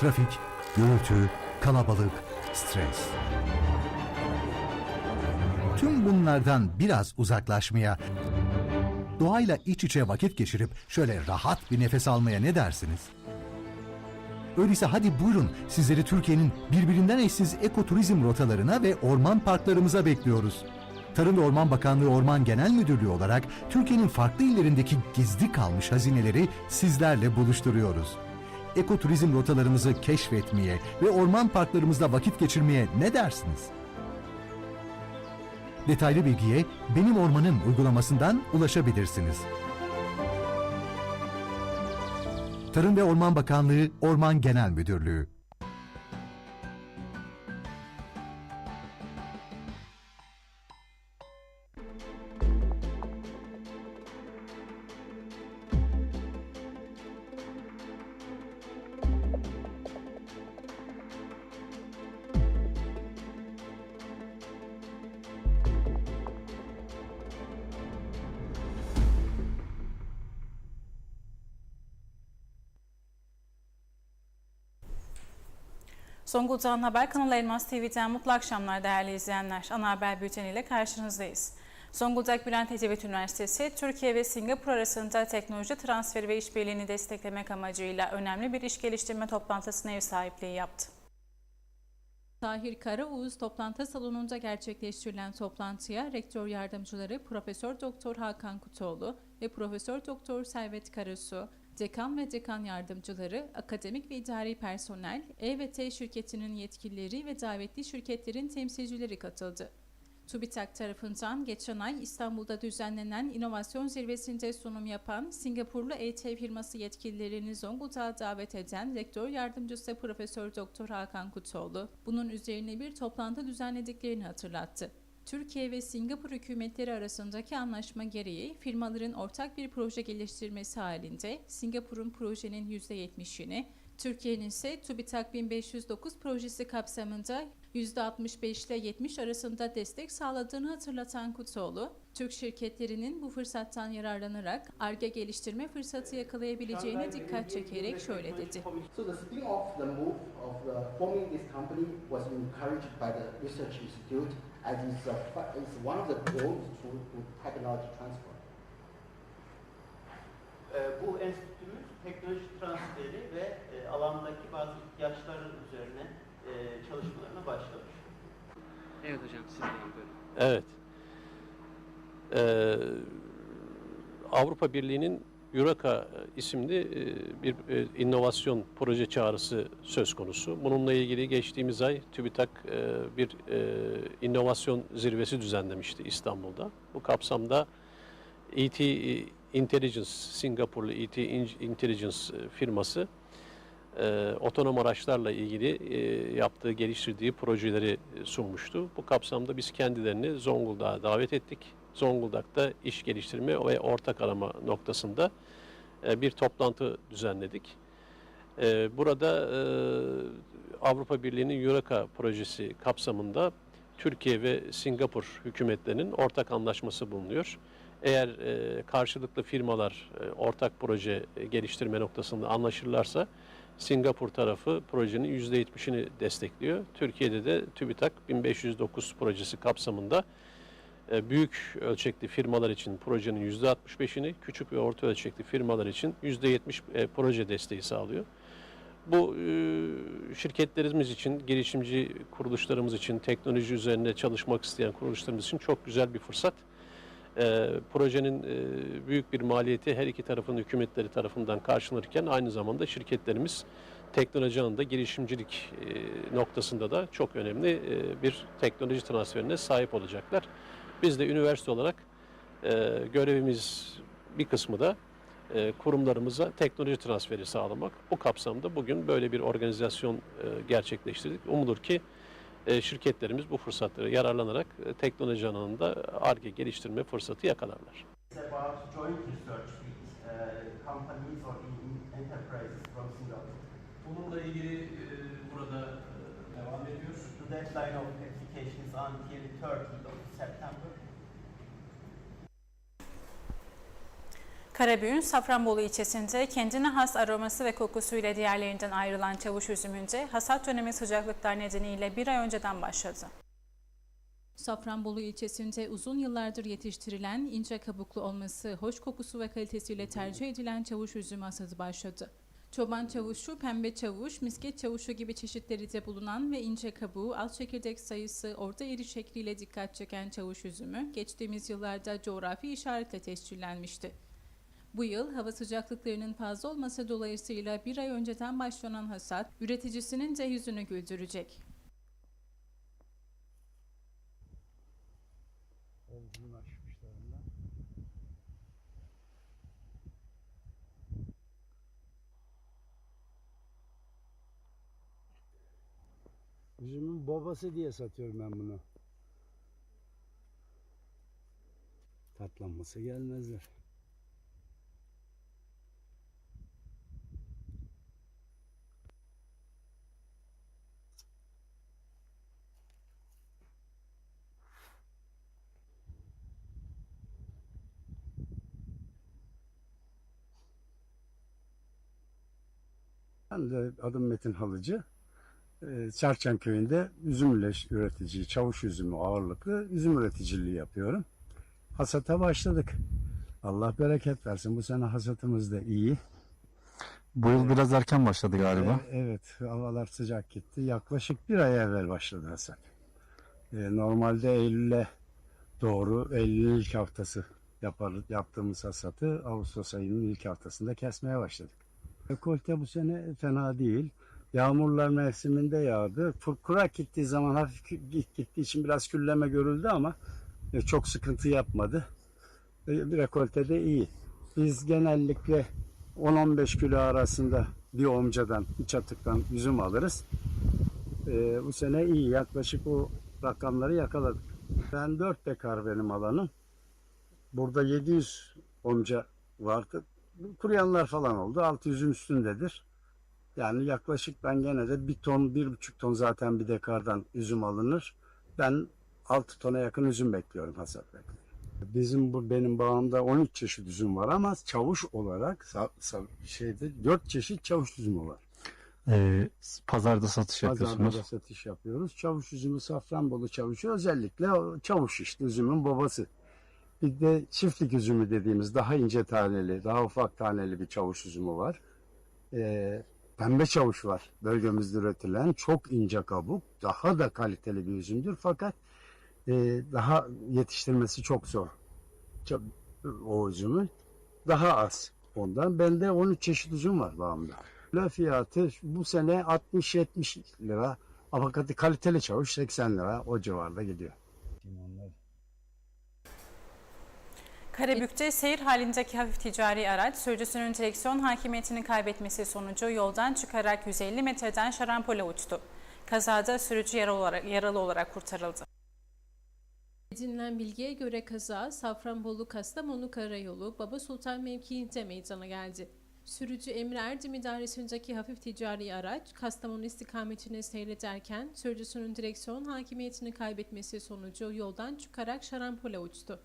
Trafik, gürültü, kalabalık, stres. Tüm bunlardan biraz uzaklaşmaya, doğayla iç içe vakit geçirip şöyle rahat bir nefes almaya ne dersiniz? Öyleyse hadi buyurun sizleri Türkiye'nin birbirinden eşsiz ekoturizm rotalarına ve orman parklarımıza bekliyoruz. Tarım ve Orman Bakanlığı Orman Genel Müdürlüğü olarak Türkiye'nin farklı illerindeki gizli kalmış hazineleri sizlerle buluşturuyoruz. Ekoturizm rotalarımızı keşfetmeye ve orman parklarımızda vakit geçirmeye ne dersiniz? Detaylı bilgiye Benim Ormanım uygulamasından ulaşabilirsiniz. Tarım ve Orman Bakanlığı Orman Genel Müdürlüğü Zonguldak'ın Haber kanalı Elmas TV'den mutlu akşamlar değerli izleyenler. Ana haber bülteniyle karşınızdayız. Zonguldak Bülent Ecevit Üniversitesi, Türkiye ve Singapur arasında teknoloji transferi ve işbirliğini desteklemek amacıyla önemli bir iş geliştirme toplantısına ev sahipliği yaptı. Tahir Karaoğuz toplantı salonunda gerçekleştirilen toplantıya rektör yardımcıları Profesör Doktor Hakan Kutoğlu ve Profesör Doktor Servet Karasu, dekan ve dekan yardımcıları, akademik ve idari personel, E ve T şirketinin yetkilileri ve davetli şirketlerin temsilcileri katıldı. TÜBİTAK tarafından geçen ay İstanbul'da düzenlenen inovasyon zirvesinde sunum yapan Singapurlu ET firması yetkililerini Zonguldak'a davet eden rektör yardımcısı Profesör Doktor Hakan Kutoğlu, bunun üzerine bir toplantı düzenlediklerini hatırlattı. Türkiye ve Singapur hükümetleri arasındaki anlaşma gereği firmaların ortak bir proje geliştirmesi halinde Singapur'un projenin %70'ini, Türkiye'nin ise TÜBİTAK 1509 projesi kapsamında %65 ile 70 arasında destek sağladığını hatırlatan Kutoğlu, Türk şirketlerinin bu fırsattan yararlanarak ARGE geliştirme fırsatı yakalayabileceğine dikkat çekerek şöyle dedi. So as it's, a, it's one of the goals to, to technology transfer. Ee, Bu enstitümüz teknoloji transferi ve e, alandaki bazı ihtiyaçların üzerine e, çalışmalarına başlamış. Evet hocam sizden buyurun. Evet. Ee, Avrupa Birliği'nin Eureka isimli e, bir e, inovasyon proje çağrısı söz konusu. Bununla ilgili geçtiğimiz ay TÜBİTAK e, bir e, inovasyon zirvesi düzenlemişti İstanbul'da. Bu kapsamda ET Intelligence, Singapurlu ET Intelligence firması e, otonom araçlarla ilgili e, yaptığı, geliştirdiği projeleri sunmuştu. Bu kapsamda biz kendilerini Zonguldak'a davet ettik. Zonguldak'ta iş geliştirme ve ortak arama noktasında e, bir toplantı düzenledik. E, burada e, Avrupa Birliği'nin Eureka projesi kapsamında Türkiye ve Singapur hükümetlerinin ortak anlaşması bulunuyor. Eğer karşılıklı firmalar ortak proje geliştirme noktasında anlaşırlarsa Singapur tarafı projenin %70'ini destekliyor. Türkiye'de de TÜBİTAK 1509 projesi kapsamında büyük ölçekli firmalar için projenin %65'ini, küçük ve orta ölçekli firmalar için %70 e, proje desteği sağlıyor. Bu e, şirketlerimiz için, girişimci kuruluşlarımız için, teknoloji üzerinde çalışmak isteyen kuruluşlarımız için çok güzel bir fırsat. E, projenin e, büyük bir maliyeti her iki tarafın hükümetleri tarafından karşılanırken aynı zamanda şirketlerimiz teknoloji alanında girişimcilik e, noktasında da çok önemli e, bir teknoloji transferine sahip olacaklar. Biz de üniversite olarak e, görevimiz bir kısmı da e, kurumlarımıza teknoloji transferi sağlamak. Bu kapsamda bugün böyle bir organizasyon e, gerçekleştirdik. Umulur ki e, şirketlerimiz bu fırsatları yararlanarak e, teknoloji alanında ARGE geliştirme fırsatı yakalarlar. Bununla ilgili e, burada e, devam ediyoruz. The deadline of application is until 30th of September. Karabüğün Safranbolu ilçesinde kendine has aroması ve kokusuyla diğerlerinden ayrılan çavuş üzümünce hasat dönemi sıcaklıklar nedeniyle bir ay önceden başladı. Safranbolu ilçesinde uzun yıllardır yetiştirilen ince kabuklu olması, hoş kokusu ve kalitesiyle tercih edilen çavuş üzümü hasadı başladı. Çoban çavuşu, pembe çavuş, misket çavuşu gibi çeşitleri de bulunan ve ince kabuğu, az çekirdek sayısı, orta iri şekliyle dikkat çeken çavuş üzümü geçtiğimiz yıllarda coğrafi işaretle tescillenmişti. Bu yıl hava sıcaklıklarının fazla olması dolayısıyla bir ay önceden başlanan hasat üreticisinin de yüzünü güldürecek. Üzümün babası diye satıyorum ben bunu. Tatlanması gelmezler. Ben de adım Metin Halıcı. Ee, Çarçan köyünde üzüm üreş- üretici, çavuş üzümü ağırlıklı üzüm üreticiliği yapıyorum. Hasata başladık. Allah bereket versin. Bu sene hasatımız da iyi. Bu yıl biraz erken başladı galiba. Ee, evet, havalar sıcak gitti. Yaklaşık bir ay evvel başladı hasat. Ee, normalde Eylül'e doğru, Eylül'ün ilk haftası yapar, yaptığımız hasatı Ağustos ayının ilk haftasında kesmeye başladık. Rekolte bu sene fena değil. Yağmurlar mevsiminde yağdı. Kurak gittiği zaman hafif gittiği için biraz külleme görüldü ama e, çok sıkıntı yapmadı. E, rekolte de iyi. Biz genellikle 10-15 kilo arasında bir omcadan, bir çatıktan üzüm alırız. E, bu sene iyi. Yaklaşık o rakamları yakaladık. Ben 4 dekar benim alanım. Burada 700 omca vardı. Kuruyanlar falan oldu. 600'ün üstündedir. Yani yaklaşık ben gene de bir ton, bir buçuk ton zaten bir dekardan üzüm alınır. Ben 6 tona yakın üzüm bekliyorum hasat bekliyorum. Bizim bu benim bağımda 13 çeşit üzüm var ama çavuş olarak şeyde 4 çeşit çavuş üzümü var. Ee, pazarda satış Pazarda yapıyorsunuz. da satış yapıyoruz. Çavuş üzümü Safranbolu çavuşu özellikle çavuş işte üzümün babası. Bir de çiftlik üzümü dediğimiz daha ince taneli, daha ufak taneli bir çavuş üzümü var. Ee, pembe çavuş var bölgemizde üretilen çok ince kabuk, daha da kaliteli bir üzümdür fakat e, daha yetiştirmesi çok zor. O üzümü daha az ondan. Bende 13 çeşit üzüm var bağımda. Kilo fiyatı bu sene 60-70 lira. Ama katı kaliteli çavuş 80 lira o civarda gidiyor. Karabük'te seyir halindeki hafif ticari araç sürücüsünün direksiyon hakimiyetini kaybetmesi sonucu yoldan çıkarak 150 metreden şarampole uçtu. Kazada sürücü yaralı olarak, yaralı olarak kurtarıldı. Edinilen bilgiye göre kaza Safranbolu Kastamonu Karayolu Baba Sultan mevkiinde meydana geldi. Sürücü Emre Erdim idaresindeki hafif ticari araç Kastamonu istikametine seyrederken sürücüsünün direksiyon hakimiyetini kaybetmesi sonucu yoldan çıkarak şarampole uçtu.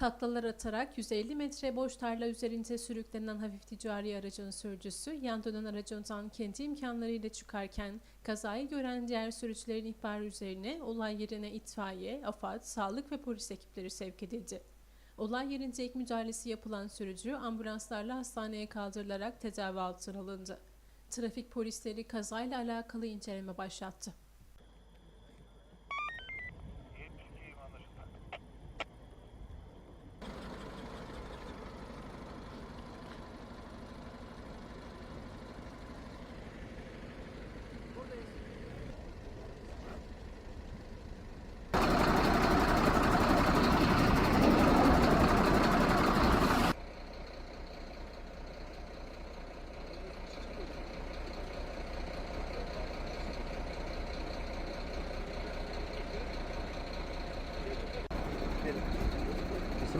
Taklalar atarak 150 metre boş tarla üzerinde sürüklenen hafif ticari aracın sürücüsü yan dönen aracından kendi imkanlarıyla çıkarken kazayı gören diğer sürücülerin ihbarı üzerine olay yerine itfaiye, AFAD, sağlık ve polis ekipleri sevk edildi. Olay yerinde ilk müdahalesi yapılan sürücü ambulanslarla hastaneye kaldırılarak tedavi altına alındı. Trafik polisleri kazayla alakalı inceleme başlattı.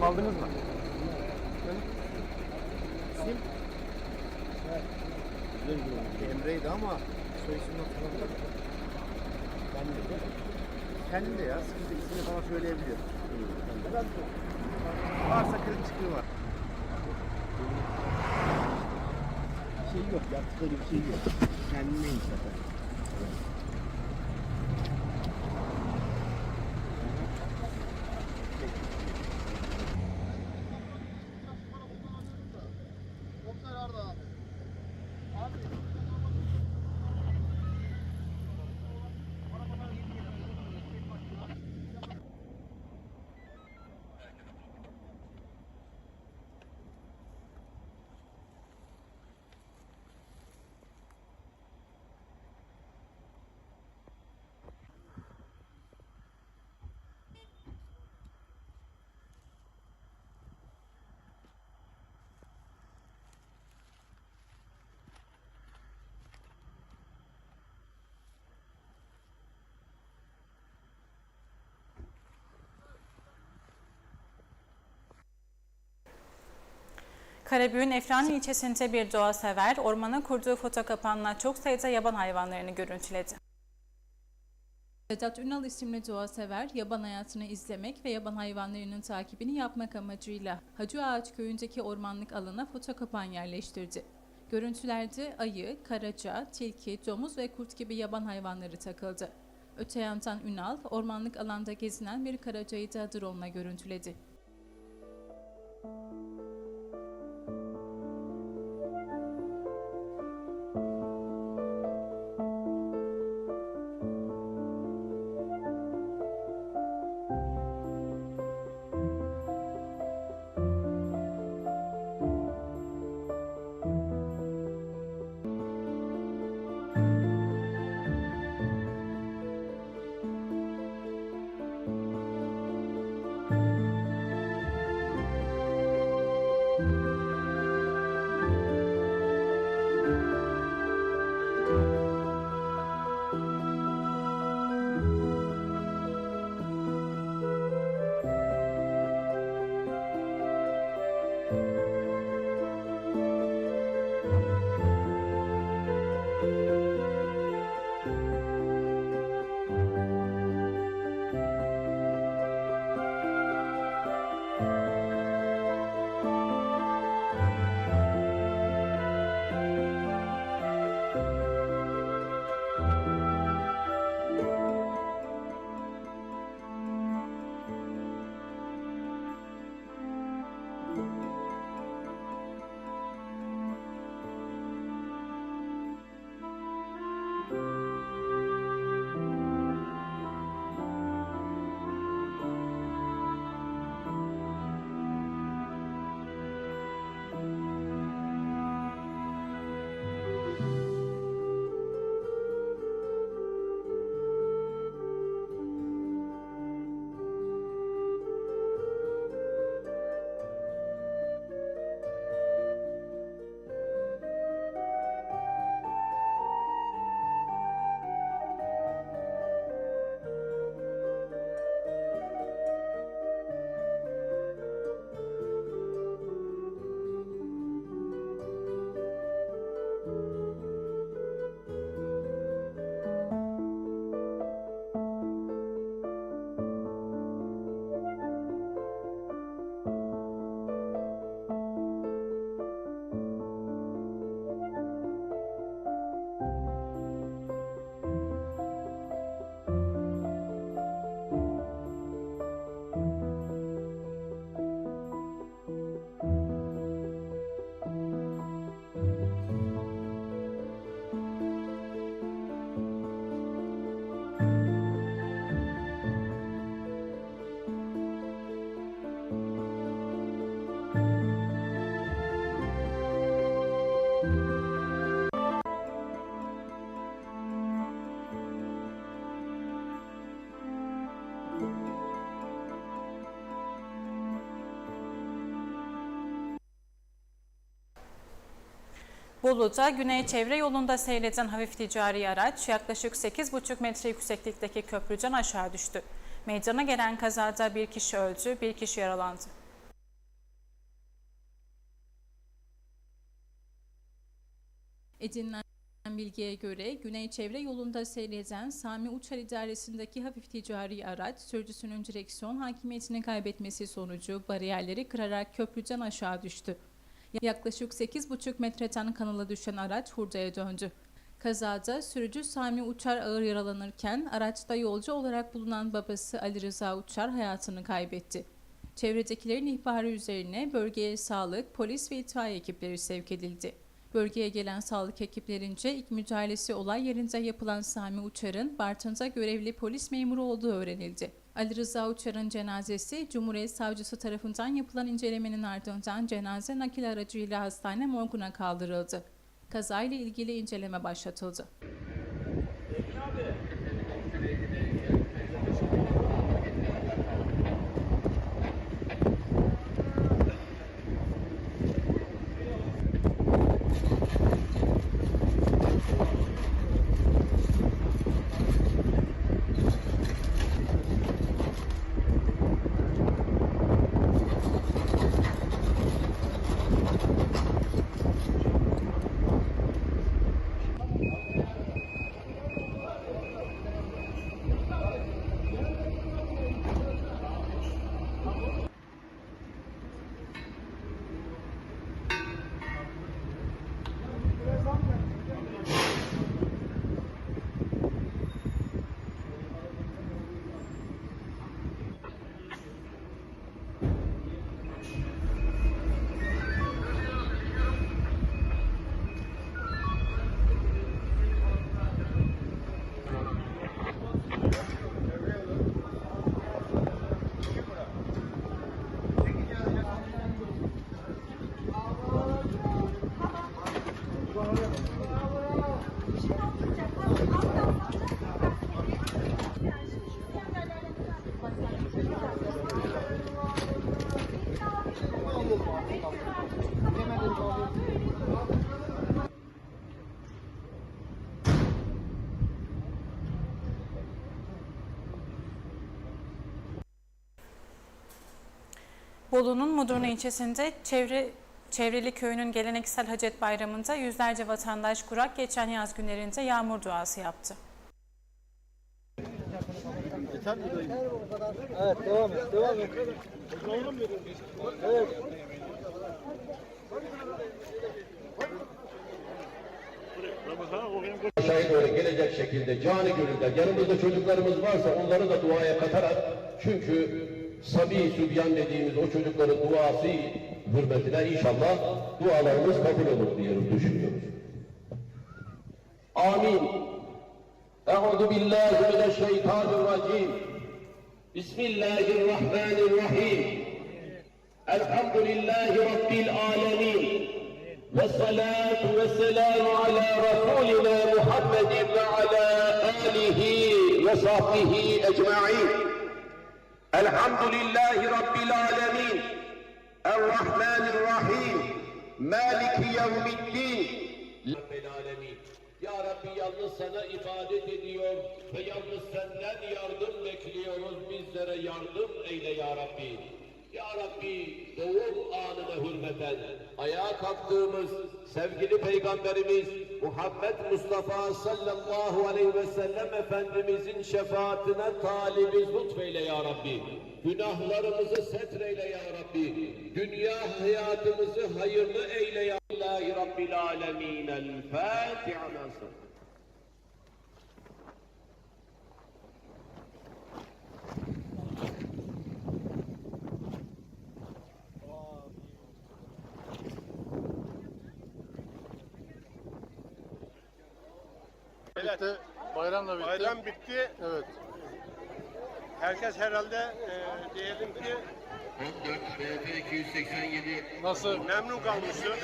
İsim aldınız mı? Emre'ydi ama soy isimini hatırlamıyorum. Ben de. Kendim de ya. Sıkıntı ismini falan söyleyebiliyor. Varsa kırık çıkığı var. şey yok. Yaptıkları bir şey yok. Kendine iyi zaten. Karabük'ün Efrani ilçesinde bir doğa sever ormana kurduğu foto kapanla çok sayıda yaban hayvanlarını görüntüledi. Vedat Ünal isimli doğa sever yaban hayatını izlemek ve yaban hayvanlarının takibini yapmak amacıyla Hacı Ağaç köyündeki ormanlık alana foto kapan yerleştirdi. Görüntülerde ayı, karaca, tilki, domuz ve kurt gibi yaban hayvanları takıldı. Öte yandan Ünal, ormanlık alanda gezinen bir karacayı da drone'la görüntüledi. Bolu'da güney çevre yolunda seyreden hafif ticari araç yaklaşık 8,5 metre yükseklikteki köprüden aşağı düştü. Meydana gelen kazada bir kişi öldü, bir kişi yaralandı. Edinilen bilgiye göre güney çevre yolunda seyreden Sami Uçar idaresindeki hafif ticari araç sürücüsünün direksiyon hakimiyetini kaybetmesi sonucu bariyerleri kırarak köprüden aşağı düştü. Yaklaşık 8,5 metreden kanala düşen araç hurdaya döndü. Kazada sürücü Sami Uçar ağır yaralanırken araçta yolcu olarak bulunan babası Ali Rıza Uçar hayatını kaybetti. Çevredekilerin ihbarı üzerine bölgeye sağlık, polis ve itfaiye ekipleri sevk edildi. Bölgeye gelen sağlık ekiplerince ilk müdahalesi olay yerinde yapılan Sami Uçar'ın Bartın'da görevli polis memuru olduğu öğrenildi. Ali Rıza Uçar'ın cenazesi Cumhuriyet Savcısı tarafından yapılan incelemenin ardından cenaze nakil aracıyla hastane morguna kaldırıldı. Kazayla ilgili inceleme başlatıldı. Bolu'nun Mudurnu ilçesinde çevre Çevreli köyünün geleneksel Hacet Bayramı'nda yüzlerce vatandaş kurak geçen yaz günlerinde yağmur duası yaptı. aşağıya doğru gelecek şekilde cani gönülden yanımızda çocuklarımız varsa onları da duaya katarak çünkü Sabi Sübyan dediğimiz o çocukların duası hürmetine inşallah dualarımız kabul olur diye düşünüyoruz. Amin. Euzu billahi mineşşeytanirracim. Bismillahirrahmanirrahim. Elhamdülillahi rabbil alamin. Ve salatu ve selamu ala rasulina Muhammedin ve ala alihi ve sahbihi ecmaîn. Elhamdülillahi Rabbil alemin. Errahmanirrahim. Maliki yevmiddin. Rabbil alemin. Ya Rabbi yalnız sana ibadet ediyor ve yalnız senden yardım bekliyoruz. Bizlere yardım eyle Ya Rabbi. Ya Rabbi doğum anına hürmeten ayağa kalktığımız sevgili Peygamberimiz Muhammed Mustafa sallallahu aleyhi ve sellem Efendimizin şefaatine talibiz lütfeyle ya Rabbi. Günahlarımızı setreyle ya Rabbi. Dünya hayatımızı hayırlı eyle ya Rabbi. Rabbil alemin. El Fatiha. Bitti. Bayramla bitti. Bayram bitti. Evet. Herkes herhalde e, diyelim ki 14 BF 287 nasıl memnun kalmıştır.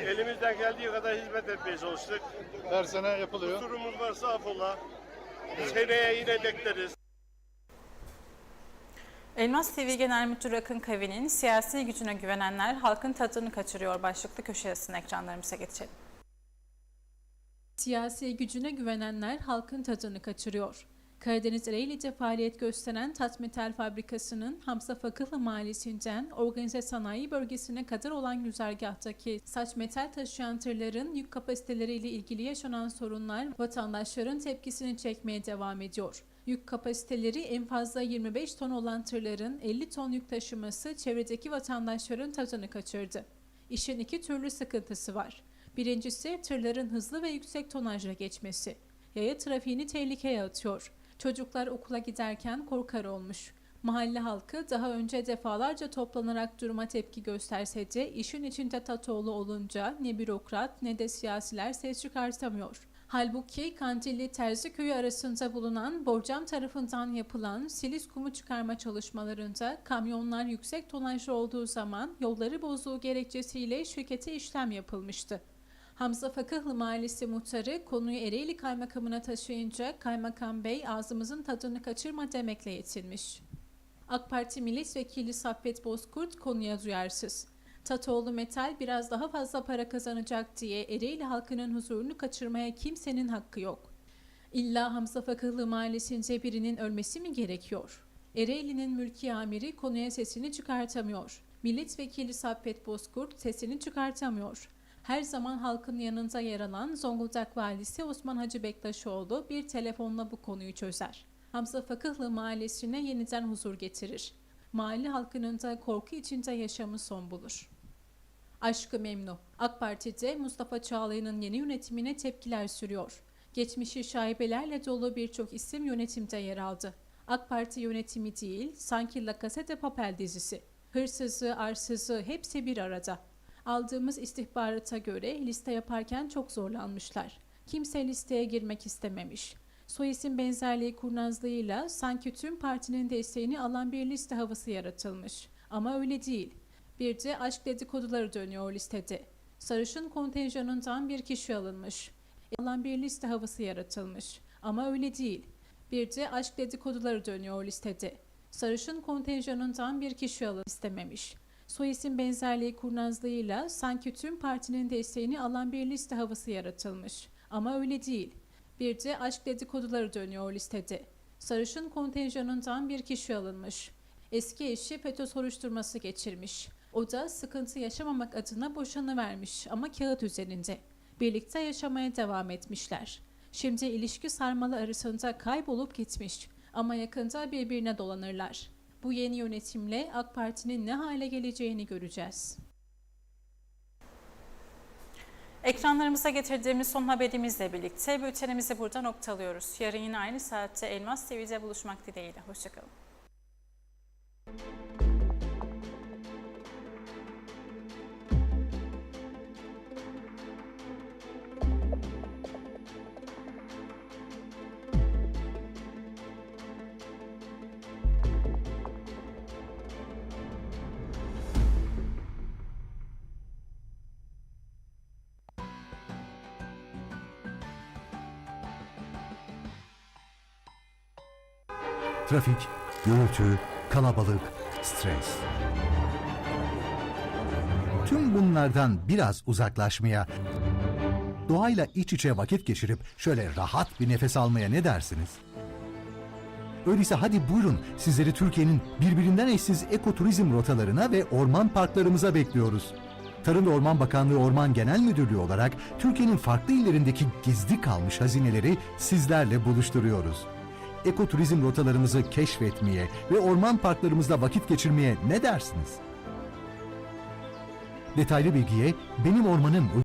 Elimizden geldiği kadar hizmet etmeye çalıştık. Her sene yapılıyor. Kusurumuz varsa affola. Seneye yine bekleriz. Elmas TV Genel Müdürü Akın Kavi'nin siyasi gücüne güvenenler halkın tadını kaçırıyor başlıklı köşe yazısını ekranlarımıza geçelim. Siyasi gücüne güvenenler halkın tadını kaçırıyor. Karadeniz Ereğli'de faaliyet gösteren Tatmetal Fabrikası'nın Hamza Fakıhlı Mahallesi'nden organize sanayi bölgesine kadar olan güzergahtaki saç metal taşıyan tırların yük kapasiteleriyle ilgili yaşanan sorunlar vatandaşların tepkisini çekmeye devam ediyor. Yük kapasiteleri en fazla 25 ton olan tırların 50 ton yük taşıması çevredeki vatandaşların tadını kaçırdı. İşin iki türlü sıkıntısı var. Birincisi tırların hızlı ve yüksek tonajla geçmesi. Yaya trafiğini tehlikeye atıyor. Çocuklar okula giderken korkar olmuş. Mahalle halkı daha önce defalarca toplanarak duruma tepki gösterse de işin içinde Tatoğlu olunca ne bürokrat ne de siyasiler ses çıkartamıyor. Halbuki Kandilli Terziköy'ü arasında bulunan Borcam tarafından yapılan silis kumu çıkarma çalışmalarında kamyonlar yüksek tonajlı olduğu zaman yolları bozduğu gerekçesiyle şirkete işlem yapılmıştı. Hamza Fakıhlı Mahallesi muhtarı konuyu Ereğli Kaymakamına taşıyınca Kaymakam Bey ağzımızın tadını kaçırma demekle yetinmiş. AK Parti Milletvekili Saffet Bozkurt konuya duyarsız. Tatoğlu Metal biraz daha fazla para kazanacak diye Ereğli halkının huzurunu kaçırmaya kimsenin hakkı yok. İlla Hamza Fakıhlı Mahallesi'nde birinin ölmesi mi gerekiyor? Ereğli'nin mülki amiri konuya sesini çıkartamıyor. Milletvekili Saffet Bozkurt sesini çıkartamıyor. Her zaman halkın yanında yer alan Zonguldak Valisi Osman Hacı Bektaşoğlu bir telefonla bu konuyu çözer. Hamza Fakıhlı Mahallesi'ne yeniden huzur getirir. Mahalle halkının da korku içinde yaşamı son bulur. Aşkı Memnu. AK Parti'de Mustafa Çağlayan'ın yeni yönetimine tepkiler sürüyor. Geçmişi şaibelerle dolu birçok isim yönetimde yer aldı. AK Parti yönetimi değil, sanki La Casa de Papel dizisi. Hırsızı, arsızı hepsi bir arada. Aldığımız istihbarata göre liste yaparken çok zorlanmışlar. Kimse listeye girmek istememiş. Soyisim benzerliği kurnazlığıyla sanki tüm partinin desteğini alan bir liste havası yaratılmış. Ama öyle değil. Bir de aşk dedikoduları dönüyor listede. Sarışın kontenjanından bir kişi alınmış. Alan bir liste havası yaratılmış. Ama öyle değil. Bir de aşk dedikoduları dönüyor listede. Sarışın kontenjanından bir kişi alın istememiş. Soyisim benzerliği kurnazlığıyla sanki tüm partinin desteğini alan bir liste havası yaratılmış. Ama öyle değil. Bir de aşk dedikoduları dönüyor listede. Sarışın kontenjanından bir kişi alınmış. Eski eşi FETÖ soruşturması geçirmiş. O da sıkıntı yaşamamak adına boşanıvermiş ama kağıt üzerinde. Birlikte yaşamaya devam etmişler. Şimdi ilişki sarmalı arasında kaybolup gitmiş ama yakında birbirine dolanırlar. Bu yeni yönetimle AK Parti'nin ne hale geleceğini göreceğiz. Ekranlarımıza getirdiğimiz son haberimizle birlikte bültenimizi burada noktalıyoruz. Yarın yine aynı saatte Elmas TV'de buluşmak dileğiyle. Hoşçakalın. Trafik, gürültü, kalabalık, stres. Tüm bunlardan biraz uzaklaşmaya, doğayla iç içe vakit geçirip şöyle rahat bir nefes almaya ne dersiniz? Öyleyse hadi buyurun sizleri Türkiye'nin birbirinden eşsiz ekoturizm rotalarına ve orman parklarımıza bekliyoruz. Tarım ve Orman Bakanlığı Orman Genel Müdürlüğü olarak Türkiye'nin farklı illerindeki gizli kalmış hazineleri sizlerle buluşturuyoruz. Ekoturizm rotalarımızı keşfetmeye ve orman parklarımızda vakit geçirmeye ne dersiniz? Detaylı bilgiye Benim Ormanım